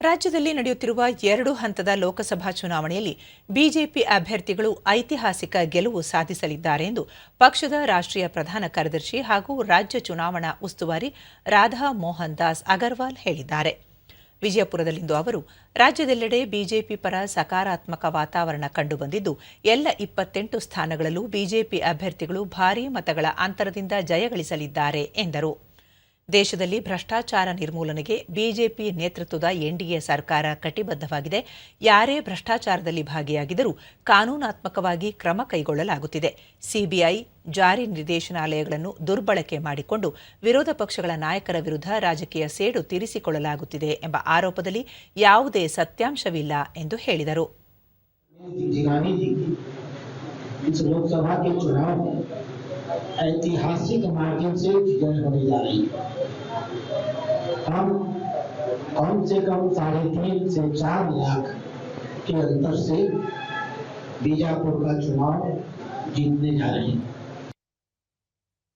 ರಾಜ್ಯದಲ್ಲಿ ನಡೆಯುತ್ತಿರುವ ಎರಡು ಹಂತದ ಲೋಕಸಭಾ ಚುನಾವಣೆಯಲ್ಲಿ ಬಿಜೆಪಿ ಅಭ್ಯರ್ಥಿಗಳು ಐತಿಹಾಸಿಕ ಗೆಲುವು ಸಾಧಿಸಲಿದ್ದಾರೆ ಎಂದು ಪಕ್ಷದ ರಾಷ್ಟ್ರೀಯ ಪ್ರಧಾನ ಕಾರ್ಯದರ್ಶಿ ಹಾಗೂ ರಾಜ್ಯ ಚುನಾವಣಾ ಉಸ್ತುವಾರಿ ರಾಧಾ ಮೋಹನ್ ದಾಸ್ ಅಗರ್ವಾಲ್ ಹೇಳಿದ್ದಾರೆ. ವಿಜಯಪುರದಲ್ಲಿಂದು ಅವರು, ರಾಜ್ಯದೆಲ್ಲೆಡೆ ಬಿಜೆಪಿ ಪರ ಸಕಾರಾತ್ಮಕ ವಾತಾವರಣ ಕಂಡುಬಂದಿದ್ದು, ಎಲ್ಲ ಇಪ್ಪತ್ತೆಂಟು ಸ್ಥಾನಗಳಲ್ಲೂ ಬಿಜೆಪಿ ಅಭ್ಯರ್ಥಿಗಳು ಭಾರೀ ಮತಗಳ ಅಂತರದಿಂದ ಜಯಗಳಿಸಲಿದ್ದಾರೆ ಎಂದರು. ದೇಶದಲ್ಲಿ ಭ್ರಷ್ಟಾಚಾರ ನಿರ್ಮೂಲನೆಗೆ ಬಿಜೆಪಿ ನೇತೃತ್ವದ ಎನ್ಡಿಎ ಸರ್ಕಾರ ಕಟಿಬದ್ಧವಾಗಿದೆ. ಯಾರೇ ಭ್ರಷ್ಟಾಚಾರದಲ್ಲಿ ಭಾಗಿಯಾಗಿದ್ದರೂ ಕಾನೂನಾತ್ಮಕವಾಗಿ ಕ್ರಮ ಕೈಗೊಳ್ಳಲಾಗುತ್ತಿದೆ. ಸಿಬಿಐ ಜಾರಿ ನಿರ್ದೇಶನಾಲಯಗಳನ್ನು ದುರ್ಬಳಕೆ ಮಾಡಿಕೊಂಡು ವಿರೋಧ ಪಕ್ಷಗಳ ನಾಯಕರ ವಿರುದ್ಧ ರಾಜಕೀಯ ಸೇಡು ತೀರಿಸಿಕೊಳ್ಳಲಾಗುತ್ತಿದೆ ಎಂಬ ಆರೋಪದಲ್ಲಿ ಯಾವುದೇ ಸತ್ಯಾಂಶವಿಲ್ಲ ಎಂದು ಹೇಳಿದರು. ऐतिहासिक माध्यम से जय होने जा रही है। हम कम से कम साढ़े तीन से चार लाख के अंतर से बीजापुर का चुनाव जीतने जा रहे हैं।